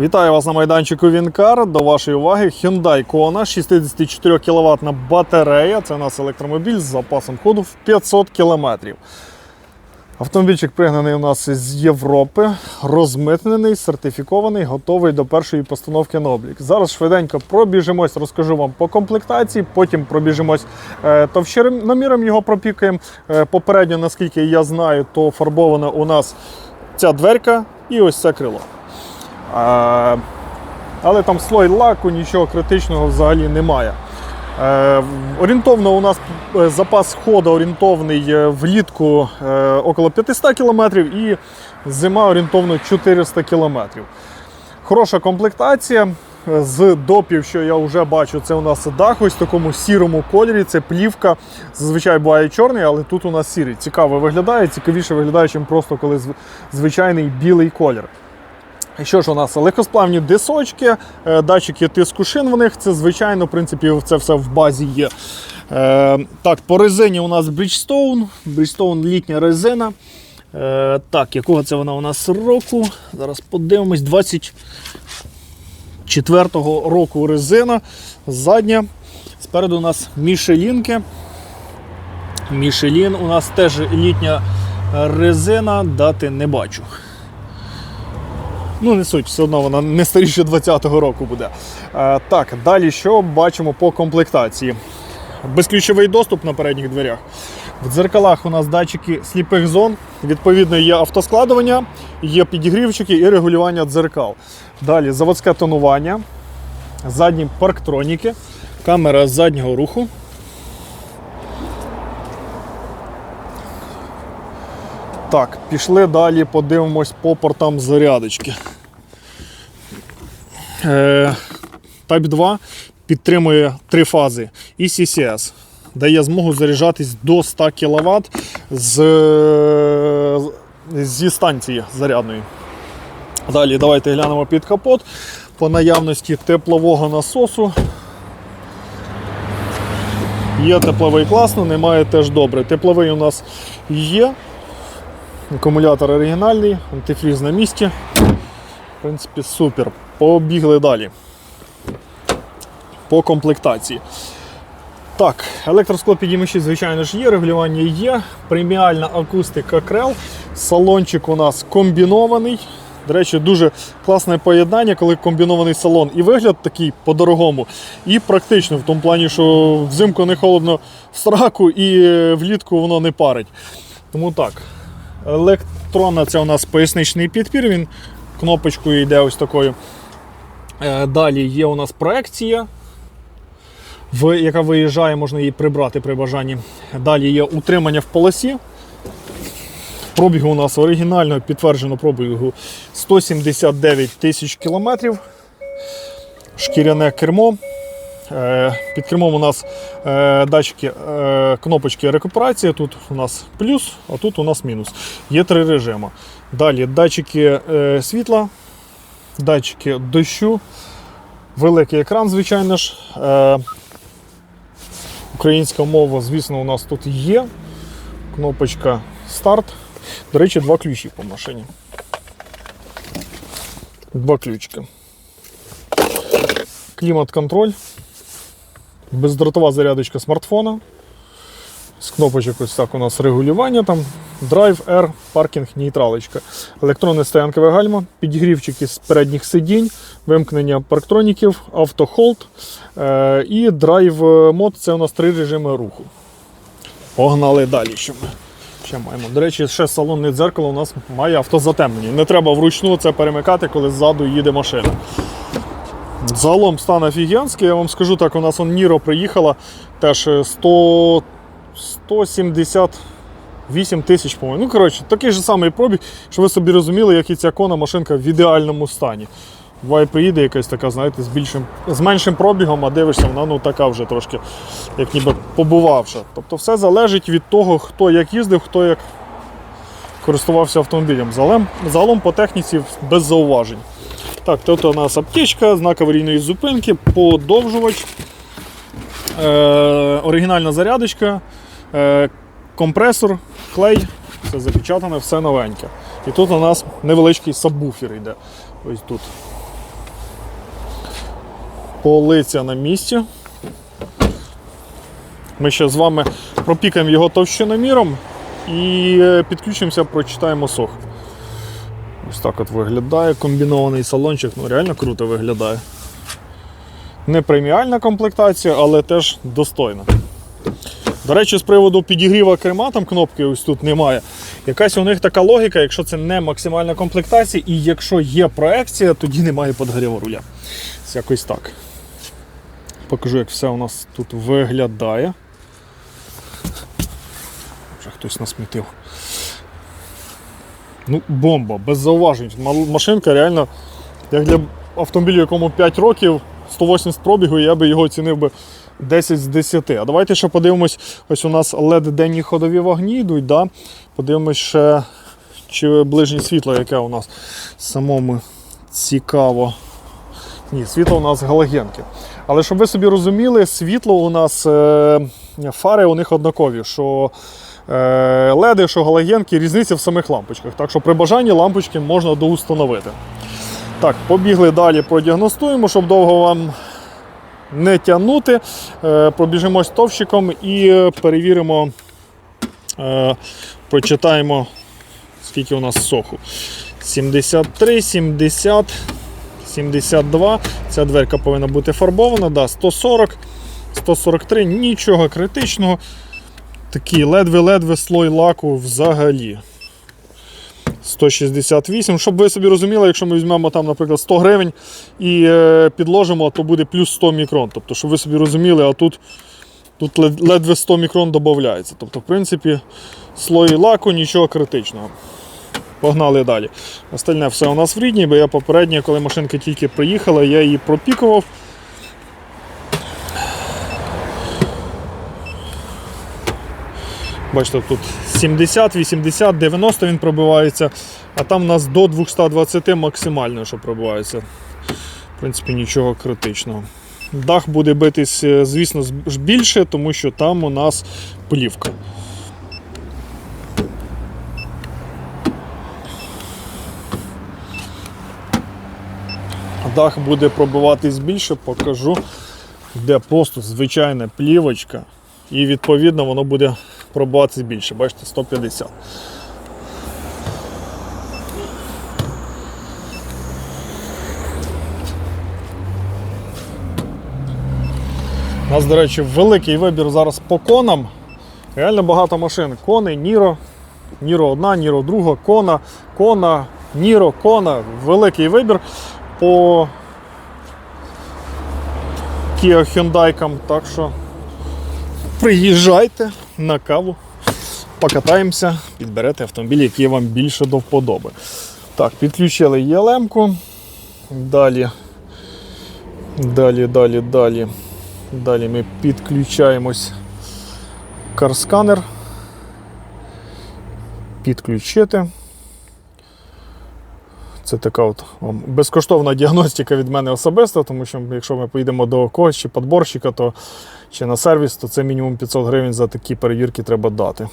Вітаю вас на майданчику Вінкар. До вашої уваги Hyundai Kona, 64 кВт батарея. Це у нас електромобіль з запасом ходу в 500 км. Автомобільчик пригнаний у нас з Європи, розмитнений, сертифікований, готовий до першої постановки на облік. Зараз швиденько пробіжимось, розкажу вам по комплектації, потім пробіжимось е, товщиноміром його пропікаємо. Е, попередньо, наскільки я знаю, то фарбована у нас ця дверка і ось це крило. Але там слой лаку, нічого критичного взагалі немає. Е, орієнтовно у нас е, запас ходу орієнтовний е, влітку около 500 км і зима орієнтовно 400 км. Хороша комплектація. З допів, що я вже бачу, це у нас дах ось в такому сірому кольорі. Це плівка. Зазвичай буває чорний, але тут у нас сірий. Цікаво виглядає, цікавіше виглядає, ніж просто коли звичайний білий колір. Що ж у нас? Легкосплавні дисочки, е, датчики тиску шин в них. Це звичайно, в принципі, це все в базі є. Е, так, по резині у нас Bridgestone. Bridgestone літня резина. Е, так, якого це вона у нас року? Зараз подивимось. 24-го року резина. Задня. Спереду у нас мішелінки. Мішелін у нас теж літня резина, дати не бачу. Ну, не суть, все одно вона не старіше 20-го року буде. Е, так, далі що бачимо по комплектації? Безключовий доступ на передніх дверях. В дзеркалах у нас датчики сліпих зон. Відповідно, є автоскладування, є підігрівчики і регулювання дзеркал. Далі заводське тонування, задні парктроніки, камера заднього руху. Так, пішли далі, подивимось по портам зарядочки. Е, Type 2 підтримує три фази і CCS. Дає змогу заряджатись до 100 кВт з, зі станції зарядної. Далі давайте глянемо під капот. По наявності теплового насосу. Є тепловий класно, немає теж добре. Тепловий у нас є. Акумулятор оригінальний, антифріз на місці. В принципі, супер. Побігли далі. По комплектації. Так, електросклопідіймачі, звичайно ж, є, регулювання є. Преміальна акустика крел. Салончик у нас комбінований. До речі, дуже класне поєднання, коли комбінований салон. І вигляд такий по-дорогому, і практично, в тому плані, що взимку не холодно в сраку і е, влітку воно не парить. Тому так. Електронна це у нас поясничний підпір, він кнопочкою йде ось такою. Е, Далі є у нас проекція, яка виїжджає, можна її прибрати при бажанні. Далі є утримання в полосі. Пробігу у нас оригінально підтверджено пробігу 179 тисяч кілометрів. Шкіряне кермо. Е, Під кермом у нас е, датчики, кнопочки рекуперації. Тут у нас плюс, а тут у нас мінус. Є три режими. Далі датчики світла, датчики дощу, великий екран, звичайно ж. Е, Українська мова, звісно, у нас тут є. Кнопочка старт. До речі, два ключі по машині. Два ключики. Клімат-контроль. Бездротова зарядочка смартфона. З кнопочок ось так у нас регулювання, там драйв, R, паркінг, нейтралочка. Електронне стоянкове гальма, підігрівчики з передніх сидінь, вимкнення парктроніків, автохолд е- і драйв мод це у нас три режими руху. Погнали далі. Що ми ще маємо? До речі, ще салонне дзеркало у нас має автозатемнення. Не треба вручну це перемикати, коли ззаду їде машина. Загалом стан офігенський, я вам скажу так, у нас он Ніро приїхала теж е, 100, 178 тисяч, по-моєму. Ну, коротше, такий же самий пробіг, щоб ви собі розуміли, як і ця кона машинка в ідеальному стані. Буває, приїде якась така, знаєте, з більшим, з меншим пробігом, а дивишся, вона ну така вже трошки, як ніби побувавша. Тобто все залежить від того, хто як їздив, хто як користувався автомобілем. Загалом, загалом по техніці без зауважень. Так, тут у нас аптечка, знак аварійної зупинки, подовжувач, е, оригінальна зарядочка, компресор, клей, все запечатане, все новеньке. І тут у нас невеличкий сабвуфер йде. Ось тут. Полиця на місці. Ми ще з вами пропікаємо його товщиноміром і е, підключимося, прочитаємо сох. Ось так от виглядає. Комбінований салончик, ну реально круто виглядає. Не преміальна комплектація, але теж достойна. До речі, з приводу підігріва керма, там кнопки ось тут немає. Якась у них така логіка, якщо це не максимальна комплектація, і якщо є проекція, тоді немає підгріву руля. Ось Якось так. Покажу, як все у нас тут виглядає. Вже хтось насмітив. Ну, бомба, без зауважень. Машинка реально, як для автомобіля, якому 5 років, 180 пробігу, я би його оцінив би 10 з 10. А давайте ще подивимось, ось у нас LED денні ходові вогні йдуть, да? подивимось ще, чи ближнє світло, яке у нас самому цікаво. Ні, світло у нас галогенки. Але щоб ви собі розуміли, світло у нас е, фари у них однакові. Що леди, що галогенки, різниця в самих лампочках. Так що при бажанні лампочки можна доустановити. Так, побігли далі, продіагностуємо, щоб довго вам не тягнути. Е, пробіжимось товщиком і е, перевіримо, е, прочитаємо, скільки у нас соху. 73, 70. 72. Ця дверка повинна бути фарбована. Да, 140, 143, нічого критичного. Такий ледве-ледве слой лаку взагалі. 168. Щоб ви собі розуміли, якщо ми візьмемо там, наприклад, 100 гривень і е, підложимо, то буде плюс 100 мікрон. Тобто, щоб ви собі розуміли, а тут, тут ледве 100 мікрон додається. Тобто, в принципі, слой лаку нічого критичного. Погнали далі. Остальне все у нас в рідній, бо я попередньо, коли машинка тільки приїхала, я її пропікував. Бачите, тут 70, 80, 90 він пробивається, а там у нас до 220 максимально, що пробивається. В принципі, нічого критичного. Дах буде битись, е, звісно, більше, тому що там у нас плівка. Дах буде пробиватись більше, покажу, де просто звичайна плівочка, і відповідно воно буде пробиватись більше. Бачите, 150. У нас, до речі, великий вибір зараз по конам. Реально багато машин. Кони, Ніро, Ніро 1, Ніро 2, Кона, Кона, Ніро, Кона. Великий вибір по Kia Hyundai. Так що приїжджайте на каву, покатаємося, підберете автомобіль, який вам більше до вподоби. Так, підключили ЄЛМ-ку. Далі. Далі, далі, далі. Далі ми підключаємось карсканер. Підключити. Це така от безкоштовна діагностика від мене особисто, тому що якщо ми поїдемо до когось чи подборщика, то чи на сервіс, то це мінімум 500 гривень за такі перевірки треба дати.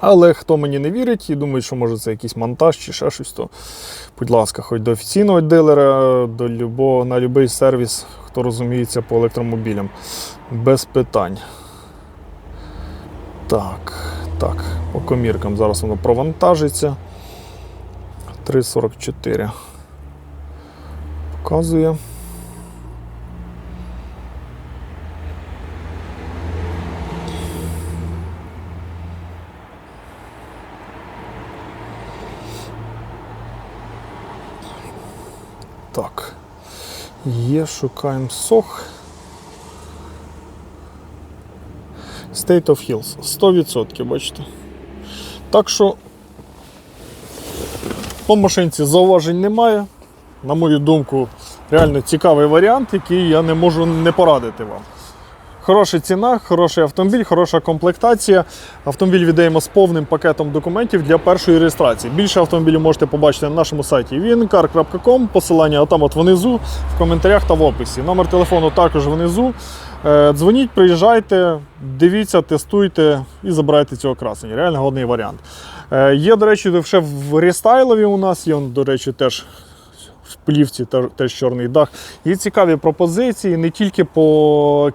Але хто мені не вірить і думає, що може це якийсь монтаж чи ще щось, то будь ласка, хоч до офіційного дилера, до любого, на будь-який сервіс, хто розуміється по електромобілям. Без питань. Так, так, по коміркам зараз воно провантажиться. 3,44. Показує. Так. Є, шукаємо сох. State of Hills. 100%, бачите. Так що по машинці зауважень немає. На мою думку, реально цікавий варіант, який я не можу не порадити вам. Хороша ціна, хороший автомобіль, хороша комплектація. Автомобіль віддаємо з повним пакетом документів для першої реєстрації. Більше автомобілів можете побачити на нашому сайті wincar.com, посилання там от внизу, в коментарях та в описі. Номер телефону також внизу. Е, Дзвоніть, приїжджайте, дивіться, тестуйте і забирайте цього красення. Реально годний варіант. Е, Є, до речі, ще в рестайлові у нас є, до речі, теж в плівці теж чорний дах. Є цікаві пропозиції не тільки по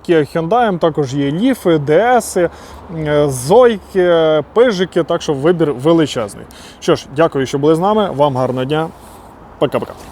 Kia Hyundai, також є ліфи, ДСи, е, зойки, пижики, так що вибір величезний. Що ж, дякую, що були з нами. Вам гарного дня. Пока-пока.